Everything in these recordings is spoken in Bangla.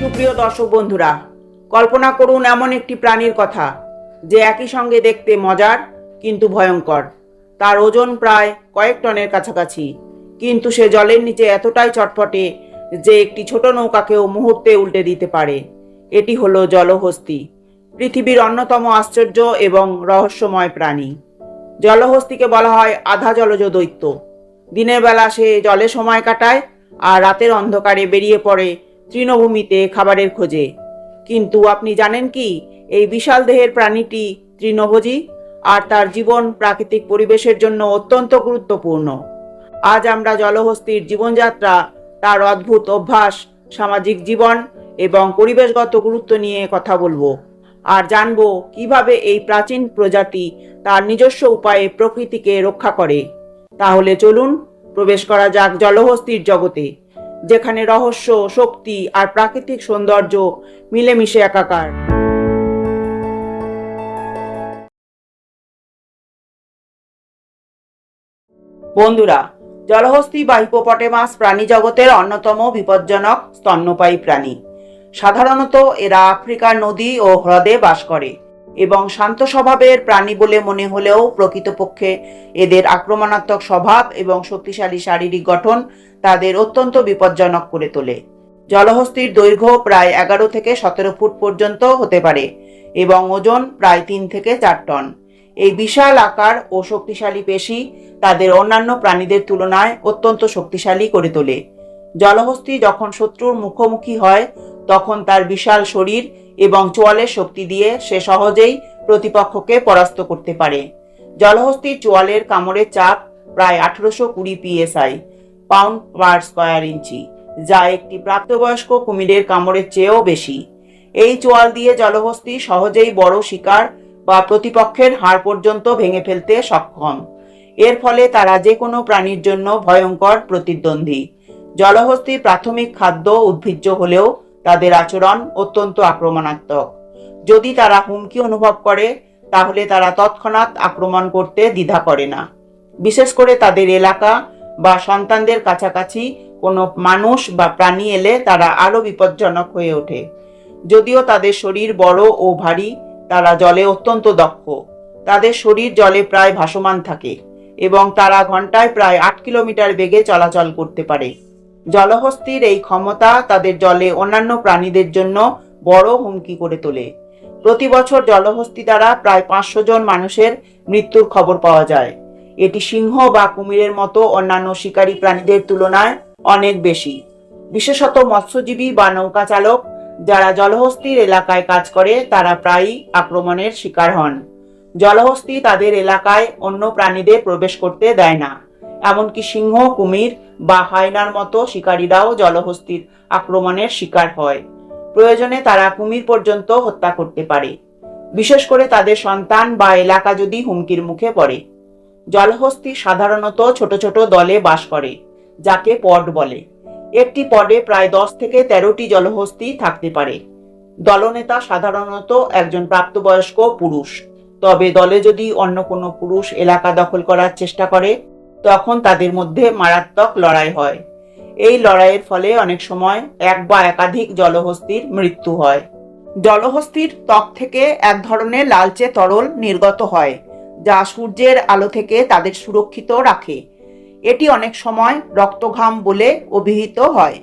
সুপ্রিয় দর্শক বন্ধুরা, কল্পনা করুন এমন একটি প্রাণীর কথা যে একই সঙ্গে দেখতে মজার কিন্তু ভয়ঙ্কর। তার ওজন প্রায় কয়েক টনের কাছাকাছি, কিন্তু সে জলের নিচে এতটাই চটপটে যে একটি ছোট নৌকাকেও মুহূর্তে উল্টে দিতে পারে। এটি হলো জলহস্তি, পৃথিবীর অন্যতম আশ্চর্য এবং রহস্যময় প্রাণী। জলহস্তিকে বলা হয় আধা জলজ দৈত্য। দিনের বেলা সে জলে সময় কাটায় আর রাতের অন্ধকারে বেরিয়ে পড়ে তৃণভূমিতে খাবারের খোঁজে। কিন্তু আপনি জানেন কি, এই বিশাল দেহের প্রাণীটি তৃণভোজী আর তার জীবন প্রাকৃতিক পরিবেশের জন্য অত্যন্ত গুরুত্বপূর্ণ। আজ আমরা জলহস্তির জীবনযাত্রা, তার অদ্ভুত অভ্যাস, সামাজিক জীবন এবং পরিবেশগত গুরুত্ব নিয়ে কথা বলব আর জানব কীভাবে এই প্রাচীন প্রজাতি তার নিজস্ব উপায়ে প্রকৃতিকে রক্ষা করে। তাহলে চলুন, প্রবেশ করা যাক জলহস্তির জগতে। যেখানে রহস্য, শক্তি আর প্রাকৃতিক সৌন্দর্য মিলেমিশে একাকার। বন্ধুরা, জলহস্তি বা হিপোপটেমাস প্রাণী জগতের অন্যতম বিপজ্জনক স্তন্যপায়ী প্রাণী। সাধারণত এরা আফ্রিকার নদী ও হ্রদে বাস করে। এবং শান্ত স্বভাবের প্রাণী বলে মনে হলেও প্রকৃতপক্ষে এদের আক্রমণাত্মক স্বভাব এবং শক্তিশালী শারীরিক গঠন তাদের অত্যন্ত বিপজ্জনক করে তোলে। জলহস্তির দৈর্ঘ্য প্রায় এগারো থেকে সতেরো ফুট পর্যন্ত হতে পারে এবং ওজন প্রায় তিন থেকে চার টন। এই বিশাল আকার ও শক্তিশালী পেশি তাদের অন্যান্য প্রাণীদের তুলনায় অত্যন্ত শক্তিশালী করে তোলে। জলহস্তি যখন শত্রুর মুখোমুখি হয়, তখন তার বিশাল শরীর এবং চোয়ালের শক্তি দিয়ে সে সহজেই প্রতিপক্ষকে পরাস্ত করতে পারে। জলহস্তির চোয়ালের কামড়ের চাপ প্রায় আঠারোশো কুড়ি PSI, pound per square inch, যা একটি প্রাপ্তবয়স্ক কুমিরের কামড়ের চেয়েও বেশি। এই চোয়াল দিয়ে জলহস্তি সহজেই বড় শিকার বা প্রতিপক্ষের হাড় পর্যন্ত ভেঙে ফেলতে সক্ষম। এর ফলে তারা যে কোনো প্রাণীর জন্য ভয়ঙ্কর প্রতিদ্বন্দ্বী। জলহস্তির প্রাথমিক খাদ্য উদ্ভিজ্জ হলেও তাদের আচরণ অত্যন্ত আক্রমণাত্মক। যদি তারা হুমকি অনুভব করে, তাহলে তারা তৎক্ষণাৎ আক্রমণ করতে দ্বিধা করে না। বিশেষ করে তাদের এলাকা বা সন্তানদের কাছাকাছি কোনো মানুষ বা প্রাণী এলে তারা আরও বিপজ্জনক হয়ে ওঠে। যদিও তাদের শরীর বড় ও ভারী, তারা জলে অত্যন্ত দক্ষ। তাদের শরীর জলে প্রায় ভাসমান থাকে এবং তারা ঘন্টায় প্রায় আট কিলোমিটার বেগে চলাচল করতে পারে। জলহস্তির এই ক্ষমতা তাদের জলে অন্যান্য প্রাণীদের জন্য বড় হুমকি করে তোলে। প্রতি বছর জলহস্তি দ্বারা প্রায় পাঁচশো জন মানুষের মৃত্যুর খবর পাওয়া যায়। এটি সিংহ বা কুমিরের মতো অন্যান্য শিকারী প্রাণীদের তুলনায় অনেক বেশি। বিশেষত মৎস্যজীবী বা নৌকা চালক যারা জলহস্তির এলাকায় কাজ করে, তারা প্রায়ই আক্রমণের শিকার হন। জলহস্তি তাদের এলাকায় অন্য প্রাণীদের প্রবেশ করতে দেয় না। এমনকি সিংহ, কুমির বা হায়নার মতো শিকারীরাও জলহস্তির আক্রমণের শিকার হয়। প্রয়োজনে তারা কুমির পর্যন্ত হত্যা করতে পারে। বিশেষ করে তাদের সন্তান বা এলাকা যদি হুমকির মুখে পড়ে। জলহস্তি সাধারণত ছোট ছোট দলে বাস করে, যাকে পড বলে। একটি পডে প্রায় দশ থেকে তেরোটি জলহস্তি থাকতে পারে। দলনেতা সাধারণত একজন প্রাপ্তবয়স্ক পুরুষ। তবে দলে যদি অন্য কোনো পুরুষ এলাকা দখল করার চেষ্টা করে তখন তাদের মধ্যে মারাত্মক লড়াই হয়। এই লড়াইয়ের ফলে অনেক সময় এক বা একাধিক জলহস্তির মৃত্যু হয়। জলহস্তির ত্বক থেকে এক ধরনের লালচে তরল নির্গত হয়, যা সূর্যের আলো থেকে তাদের সুরক্ষিত রাখে। এটি অনেক সময় রক্তঘাম বলে অভিহিত হয়।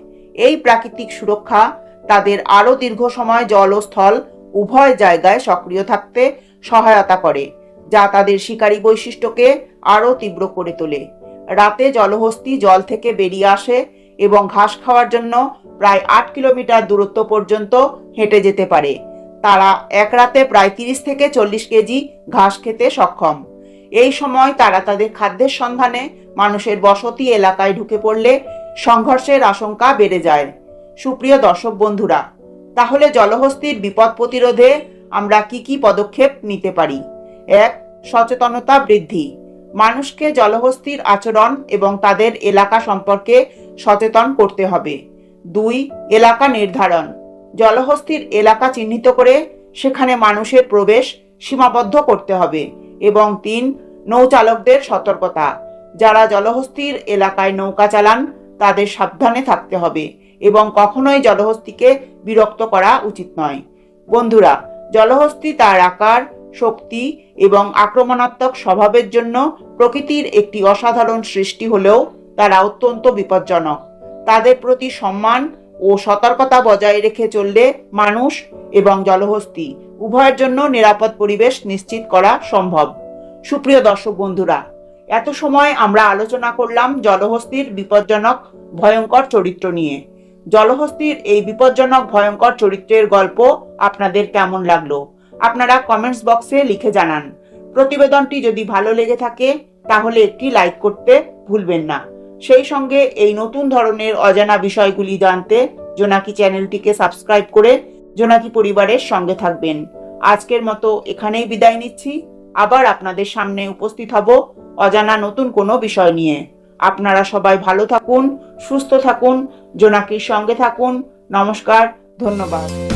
এই প্রাকৃতিক সুরক্ষা তাদের আরও দীর্ঘ সময় জল ও স্থল উভয় জায়গায় সক্রিয় থাকতে সহায়তা করে, যা তাদের শিকারী বৈশিষ্ট্যকে আরও তীব্র করে তোলে। রাতে জলহস্তি জল থেকে বেরিয়ে আসে এবং ঘাস খাওয়ার জন্য প্রায় আট কিলোমিটার দূরত্ব পর্যন্ত হেঁটে যেতে পারে। তারা এক রাতে প্রায় তিরিশ থেকে চল্লিশ কেজি ঘাস খেতে সক্ষম। এই সময় তারা তাদের খাদ্যের সন্ধানে মানুষের বসতি এলাকায় ঢুকে পড়লে সংঘর্ষের আশঙ্কা বেড়ে যায়। সুপ্রিয় দর্শক বন্ধুরা, তাহলে জলহস্তির বিপদ প্রতিরোধে আমরা কি কি পদক্ষেপ নিতে পারি? এক, সচেতনতা বৃদ্ধি। মানুষকে জলহস্তির আচরণ এবং তাদের এলাকা সম্পর্কে সচেতন করতে হবে। দুই, এলাকা নির্ধারণ। জলহস্তির এলাকা চিহ্নিত করে সেখানে মানুষের প্রবেশ সীমাবদ্ধ করতে হবে। এবং তিন, নৌচালকদের সতর্কতা। যারা জলহস্তির এলাকায় নৌকা চালান, তাদের সাবধানে থাকতে হবে এবং কখনোই জলহস্তিকে বিরক্ত করা উচিত নয়। বন্ধুরা, জলহস্তি তার আকার শক্তি এবং আক্রমণাত্মক স্বভাবের জন্য প্রকৃতির একটি অসাধারণ সৃষ্টি হলেও তারা অত্যন্ত বিপজ্জনক। তাদের প্রতি সম্মান ও সতর্কতা বজায় রেখে চললে মানুষ এবং জলহস্তি উভয়ের জন্য নিরাপদ পরিবেশ নিশ্চিত করা সম্ভব। সুপ্রিয় দর্শক বন্ধুরা, এত সময় আমরা আলোচনা করলাম জলহস্তির বিপজ্জনক, ভয়ঙ্কর চরিত্র নিয়ে। জলহস্তির এই বিপজ্জনক, ভয়ঙ্কর চরিত্রের গল্প আপনাদের কেমন লাগল? আপনারা কমেন্টস বক্সে লিখে জানান। প্রতিবেদনটি যদি ভালো লেগে থাকে, তাহলে একটি লাইক করতে ভুলবেন না। সেই সঙ্গে এই নতুন ধরনের অজানা বিষয়গুলি জানতে জোনাকি চ্যানেলটিকে সাবস্ক্রাইব করে জোনাকি পরিবারের সঙ্গে থাকবেন। আজকের মতো এখানেই বিদায় নিচ্ছি। আবার আপনাদের সামনে উপস্থিত হব অজানা নতুন কোনো বিষয় নিয়ে। আপনারা সবাই ভালো থাকুন, সুস্থ থাকুন, জোনাকির সঙ্গে থাকুন। নমস্কার, ধন্যবাদ।